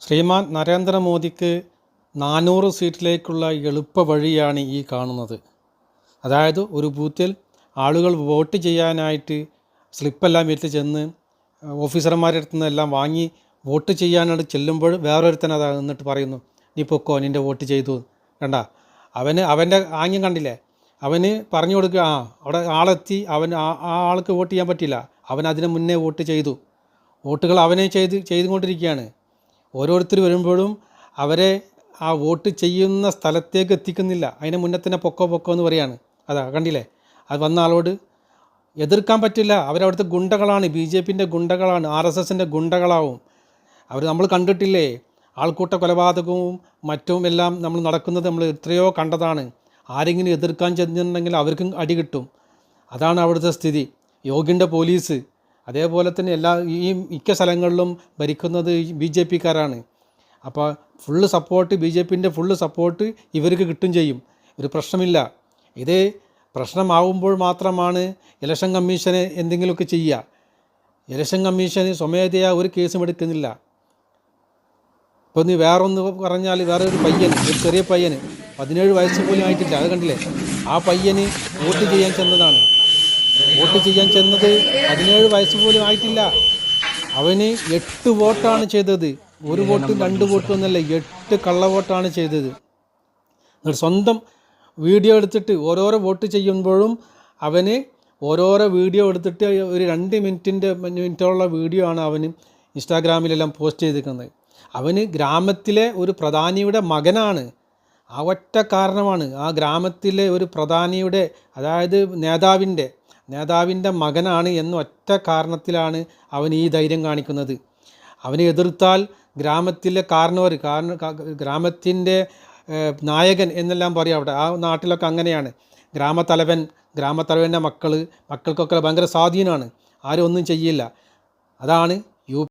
ശ്രീമാൻ നരേന്ദ്രമോദിക്ക് നാനൂറ് സീറ്റിലേക്കുള്ള എളുപ്പ വഴിയാണ് ഈ കാണുന്നത്. അതായത് ഒരു ബൂത്തിൽ ആളുകൾ വോട്ട് ചെയ്യാനായിട്ട് സ്ലിപ്പെല്ലാം എടുത്ത് ചെന്ന് ഓഫീസർമാരുടെ അടുത്ത് നിന്നെല്ലാം വാങ്ങി വോട്ട് ചെയ്യാനായിട്ട് ചെല്ലുമ്പോൾ വേറൊരുത്തൻ അതാ എന്നിട്ട് പറയുന്നു നീ പൊക്കോ നിന്റെ വോട്ട് ചെയ്തു. കണ്ട? അവന് അവന്റെ ആംഗ്യം കണ്ടില്ലേ? അവന് പറഞ്ഞു കൊടുക്കുക ആ അവിടെ ആളെത്തി അവൻ ആ ആൾക്ക് വോട്ട് ചെയ്യാൻ പറ്റില്ല അവൻ അതിന് മുന്നേ വോട്ട് ചെയ്തു. വോട്ടുകൾ അവനെ ചെയ്ത് ചെയ്തുകൊണ്ടിരിക്കുകയാണ്. ഓരോരുത്തർ വരുമ്പോഴും അവരെ ആ വോട്ട് ചെയ്യുന്ന സ്ഥലത്തേക്ക് എത്തിക്കുന്നില്ല. അതിന് മുന്നേ തന്നെ പൊക്കോ പൊക്കോ എന്ന് പറയാണ്. അതാ കണ്ടില്ലേ? അത് വന്ന ആളോട് എതിർക്കാൻ പറ്റില്ല. അവരവിടുത്തെ ഗുണ്ടകളാണ്. ബി ജെ പിന്റെ ഗുണ്ടകളാണ്. ആർ എസ് എസിന്റെ ഗുണ്ടകളാവും. അവർ നമ്മൾ കണ്ടിട്ടില്ലേ? ആൾക്കൂട്ട കൊലപാതകവും മറ്റും എല്ലാം നമ്മൾ നടക്കുന്നത് നമ്മൾ എത്രയോ കണ്ടതാണ്. ആരെങ്കിലും എതിർക്കാൻ ചെന്നിട്ടുണ്ടെങ്കിൽ അവർക്കും അടി കിട്ടും. അതാണ് അവിടുത്തെ സ്ഥിതി. യോഗിന്റെ പോലീസ് അതേപോലെ തന്നെ എല്ലാ ഈ മിക്ക സ്ഥലങ്ങളിലും ഭരിക്കുന്നത് ബി ജെ പിക്കാരാണ്. അപ്പോൾ ഫുള്ള് സപ്പോർട്ട് ബി ജെ പിന്റെ ഫുള്ള് സപ്പോർട്ട് ഇവർക്ക് കിട്ടും ചെയ്യും. ഒരു പ്രശ്നമില്ല. ഇത് പ്രശ്നമാവുമ്പോൾ മാത്രമാണ് ഇലക്ഷൻ കമ്മീഷന് എന്തെങ്കിലുമൊക്കെ ചെയ്യുക ഇലക്ഷൻ കമ്മീഷന് സ്വമേധയാ ഒരു കേസും എടുക്കുന്നില്ല. ഇപ്പോൾ നീ വേറൊന്ന് പറഞ്ഞാൽ വേറെ ഒരു പയ്യൻ ഒരു ചെറിയ പയ്യന് പതിനേഴ് വയസ്സ് പോലും ആയിട്ടില്ല. അത് കണ്ടില്ലേ? ആ പയ്യന് വോട്ട് ചെയ്യാൻ ചെന്നതാണ്. വോട്ട് ചെയ്യാൻ ചെന്നത് പതിനേഴ് വയസ്സ് പോലും ആയിട്ടില്ല. അവന് എട്ട് വോട്ടാണ് ചെയ്തത്. ഒരു വോട്ടും രണ്ട് വോട്ടും ഒന്നല്ല എട്ട് കള്ള വോട്ടാണ് ചെയ്തത്. സ്വന്തം വീഡിയോ എടുത്തിട്ട് ഓരോരോ വോട്ട് ചെയ്യുമ്പോഴും അവന് ഓരോരോ വീഡിയോ എടുത്തിട്ട് ഒരു രണ്ട് മിനിറ്റിന്റെ മിനിറ്റോളം വീഡിയോ ആണ് അവന് ഇൻസ്റ്റാഗ്രാമിലെല്ലാം പോസ്റ്റ് ചെയ്തിരിക്കുന്നത്. അവന് ഗ്രാമത്തിലെ ഒരു പ്രധാനിയുടെ മകനാണ്. ആ ഒറ്റ കാരണമാണ് ആ ഗ്രാമത്തിലെ ഒരു പ്രധാനിയുടെ അതായത് നേതാവിന്റെ നേതാവിന്റെ മകനാണ് എന്ന ഒറ്റ കാരണത്തിലാണ് അവൻ ഈ ധൈര്യം കാണിക്കുന്നത്. അവനെ എതിർത്താൽ ഗ്രാമത്തിലെ കാരണവർ കാരണ ഗ്രാമത്തിന്റെ നായകൻ എന്നെല്ലാം പറയും അവിടെ. ആ നാട്ടിലൊക്കെ അങ്ങനെയാണ്. ഗ്രാമത്തലവൻ ഗ്രാമത്തലവന്റെ മക്കൾ മക്കൾക്കൊക്കെ ഭയങ്കര സ്വാധീനമാണ്. ആരും ഒന്നും ചെയ്യില്ല. അതാണ്